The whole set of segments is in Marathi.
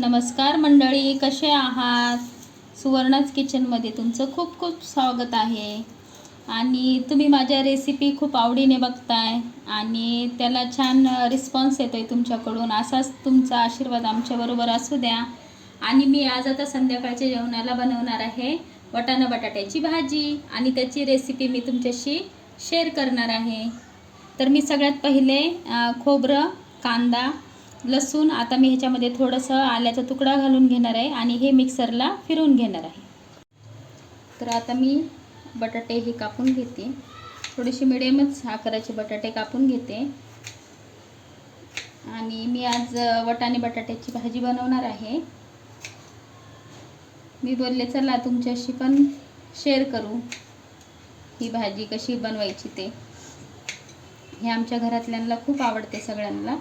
नमस्कार मंडळी कसे आहात? सुवर्णाच किचनमध्ये तुमचं खूप खूप स्वागत आहे. आणि तुम्ही माझ्या रेसिपी खूप आवडीने बघताय आणि त्याला छान रिस्पॉन्स येतो आहे तुमच्याकडून. असाच तुमचा आशीर्वाद आमच्याबरोबर असू द्या. आणि मी आज आता संध्याकाळच्या जेवणाला बनवणार आहे वटाणा बटाट्याची भाजी आणि त्याची रेसिपी मी तुमच्याशी शेअर करणार आहे. तर मी सगळ्यात पहिले खोबरं कांदा लसूण आता मी ह्याच्यामध्ये थोडंसं आल्याचा तुकडा घालून घेणार आहे आणि हे मिक्सरला फिरवून घेणार आहे. तर आता मी बटाटे हे कापून घेते. थोडेसे मिडियमच आकाराचे बटाटे कापून घेते. आणि मी आज वटाणे बटाट्याची भाजी बनवणार आहे. मी बोलले चला तुमच्याशी पण शेअर करू ही भाजी कशी बनवायची ते. हे आमच्या घरातल्यांना खूप आवडते सगळ्यांना.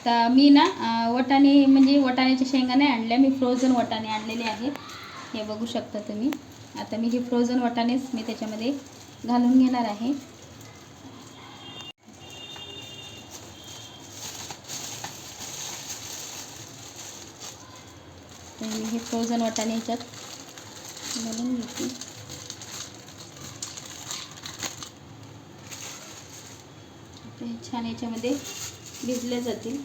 आता मी ना वटाणे म्हणजे वटाण्याच्या शेंगा नाही आणल्या मी फ्रोझन वटाणे आणलेले आहेत. हे बघू शकता तुम्ही. आता मी हे फ्रोझन वटाणेच मी त्याच्यामध्ये घालून घेणार आहे. मी हे फ्रोझन वाटाणे ह्याच्यात घालून घेते. हे छान याच्यामध्ये भिजले जातील.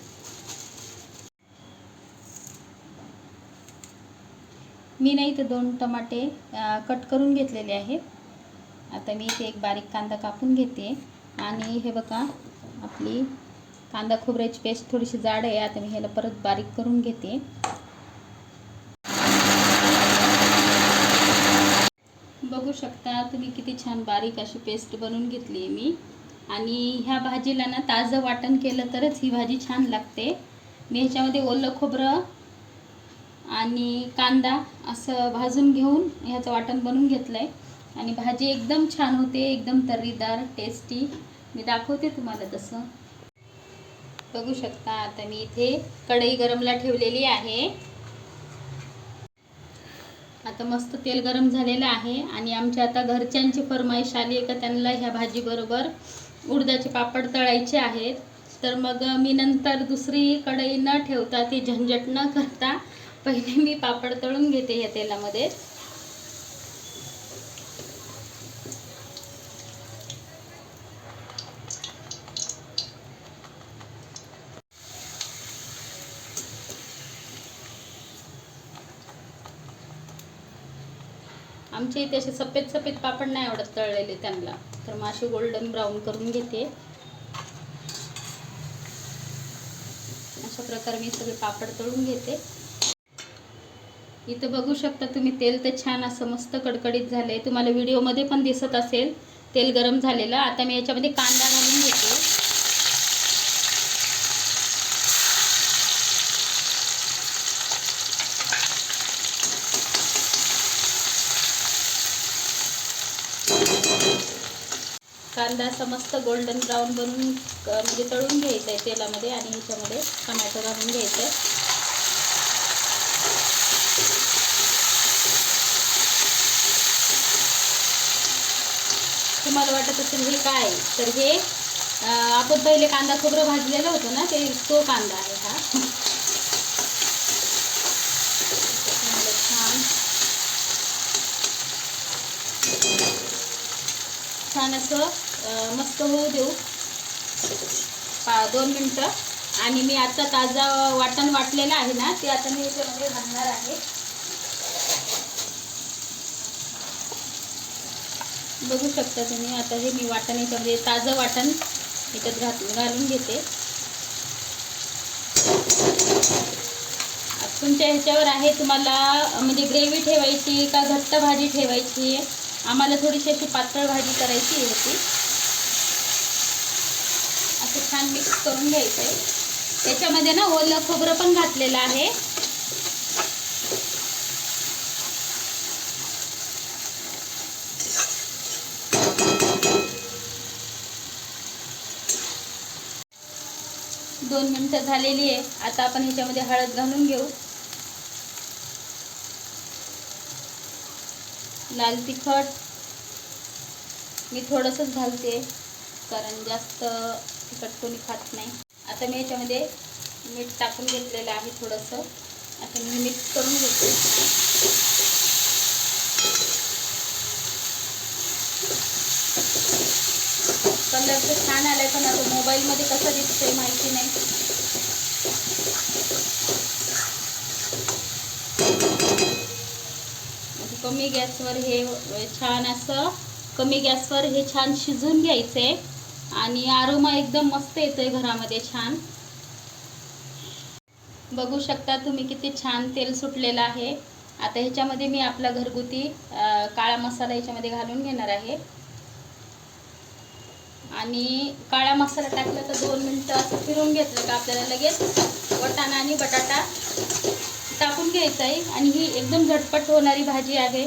मी नाही तर दोन टमाटे कट करून घेतलेले आहेत. आता मी इथे एक बारीक कांदा कापून घेते. आणि हे बघा आपली कांदा खोबऱ्याची पेस्ट थोडीशी जाड आहे. आता मी ह्याला परत बारीक करून घेते. बघू शकता तुम्ही किती छान बारीक अशी पेस्ट बनवून घेतली आहे मी. आणि ह्या भाजीला ना ताजं वाटण केलं तरच ही भाजी छान लागते. मी ह्याच्यामध्ये ओलं खोबरं आणि कांदा असं भाजून घेऊन ह्याचं वाटण बनवून घेतलं आहे आणि भाजी एकदम छान होते एकदम तर्रीदार टेस्टी मी दाखवते तुम्हाला तसं. बघू शकता आता मी इथे कढई गरमला ठेवलेली आहे. आता मस्त तेल गरम झालेलं आहे आणि आमच्या आता घरच्यांची फरमाईश आली आहे का त्यांना ह्या भाजीबरोबर. उडदाचे पापड तळायचे आहेत. तर मग मी नंतर दुसरी कढई न ठेवता ती झंझट न करता पहिले मी पापड तळून घेते या तेलामध्ये. आमच्या इथे असे सफेद सफेद पापड नाही आवडत तळलेले त्यांना. तर मग असे गोल्डन ब्राऊन करून घेते. अशा प्रकारे मी सगळे पापड तळून घेते. इथं बघू शकता तुम्ही तेल तर छान असं मस्त कडकडीत झालंय. तुम्हाला व्हिडिओमध्ये पण दिसत असेल तेल गरम झालेलं. आता मी याच्यामध्ये कांदा घालून घेते. कांदा असा मस्त गोल्डन ब्राऊन बनवून म्हणजे तळून घ्यायचा आहे तेलामध्ये आणि ह्याच्यामध्ये टमॅटो घालून घ्यायचं आहे तुम्हाला वाटत असेल हे काय? तर हे आपण पहिले कांदा खोबरं भाजलेलं होतं ना ते तो कांदा आहे हा. छान. छान असं मस्त होऊ देऊ. पा दोन मिनटं. आणि मी आता ताजा वाटण वाटलेलं आहे ना ते आता मी याच्यामध्ये घालणार आहे. बघू शकता तुम्ही आता हे मी वाटण याच्यामध्ये ताजं वाटण याच्यात घात घालून घेते. तुमच्या ह्याच्यावर आहे तुम्हाला म्हणजे ग्रेव्ही ठेवायची का घट्ट भाजी ठेवायची? आम्हाला थोडीशी अशी पातळ भाजी करायची होती असं छान मिक्स करून घ्यायचं आहे त्याच्यामध्ये ना ओलं खोबरं पण घातलेलं आहे. दोन मिनटं झालेली आहे. आता आपण ह्याच्यामध्ये हळद घालून घेऊ. लाल तिखट. मी थोडंसंच घालते कारण जास्त तिखट कोणी खात नाही. आता मी याच्यामध्ये मीठ टाकून घेतलेलं आहे थोडंसं. आता मी मिक्स करून घेते. कलर तर छान आलाय पण आता मोबाईलमध्ये कसं दिसतंय माहिती नाही. कमी गॅसवर हे छान असं कमी गॅसवर हे छान शिजून घ्यायचं आहे आणि आरोमा एकदम मस्त येतोय घरामध्ये छान. बघू शकता तुम्ही किती छान तेल सुटलेलं आहे. आता ह्याच्यामध्ये मी आपला घरगुती काळा मसाला ह्याच्यामध्ये घालून घेणार आहे. आणि काळा मसाला टाकला तर दोन मिनटं असं फिरून घेतलं का आपल्याला लगेच वटाणा आणि बटाटा टाकून घ्यायचा आहे. आणि ही एकदम झटपट होणारी भाजी आहे.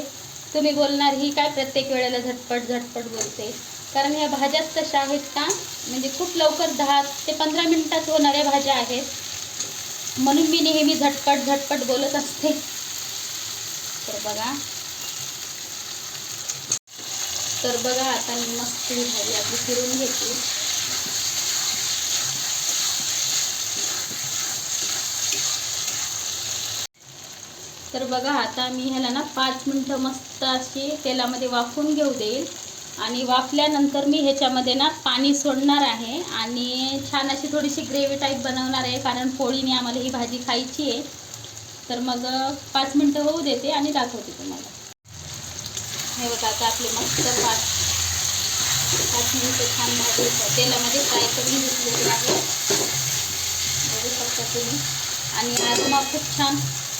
तुम्ही बोलणार ही काय प्रत्येक वेळेला झटपट झटपट बोलते. कारण ह्या भाज्याच तशा आहेत का म्हणजे खूप लवकर दहा ते पंधरा मिनटात होणाऱ्या भाज्या आहेत. म्हणून मी नेहमी झटपट झटपट बोलत असते. तर बघा. तर बघा आता मी मस्त ही भाजी आपली फिरून घेते. तर बघा आता मी ह्याला ना पाच मिनटं मस्त अशी तेलामध्ये वाफून घेऊ देईल. आणि वाफल्यानंतर मी ह्याच्यामध्ये ना पाणी सोडणार आहे. आणि छान अशी थोडीशी ग्रेव्ही टाईप बनवणार आहे कारण पोळीने आम्हाला ही भाजी खायची आहे. तर मग पाच मिनटं होऊ देते आणि दाखवते तुम्हाला. हे बघा आता आपले मस्त पाच पाच मिनटं छान भाजी तेलामध्ये फ्राय करून घेतलेली आहे. बघू शकता तुम्ही. आणि आरमा खूप छान.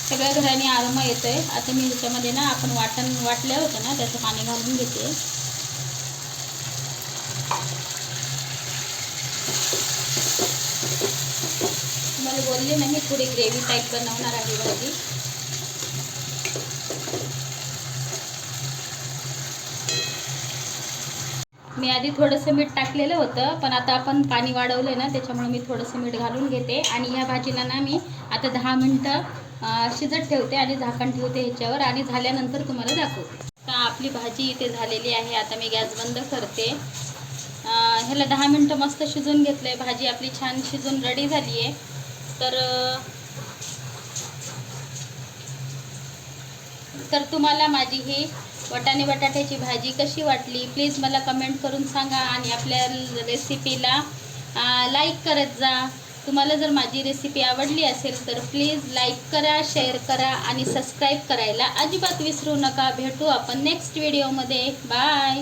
सगळ्या घराने आरमा येतो आहे आता मी ह्याच्यामध्ये ना आपण वाटण वाटलं होतं ना त्याचं पाणी घालून घेते. तुम्हाला बोलले ना मी थोडी ग्रेव्ही टाईप बनवणार आहे भाजी मी आधी थोडंसं मीठ टाकलेलं होतं पण आता आपण पाणी वाढवलं ना त्याच्यामुळे मी थोडंसं मीठ घालून घेते. आणि ह्या भाजीला ना मी आता दहा मिनटं शिजत ठेवते आणि झाकण ठेवते ह्याच्यावर आणि झाल्यानंतर तुम्हाला दाखवते. आपली भाजी इथे झालेली आहे. आता मी गॅस बंद करते. ह्याला दहा मिनटं मस्त शिजून घेतलं आहे भाजी आपली छान शिजून रेडी झाली आहे तर तर तुम्हाला माझी ही वटाणे बटाट्याची भाजी कशी वाटली प्लीज मला कमेंट करून सांगा आणि आपल्या रेसिपीला लाईक करत जा. तुम्हाला जर माझी रेसिपी आवडली असेल तर प्लीज लाईक करा शेअर करा आणि सबस्क्राईब करायला अजिबात विसरू नका. भेटू आपण नेक्स्ट व्हिडिओमध्ये बाय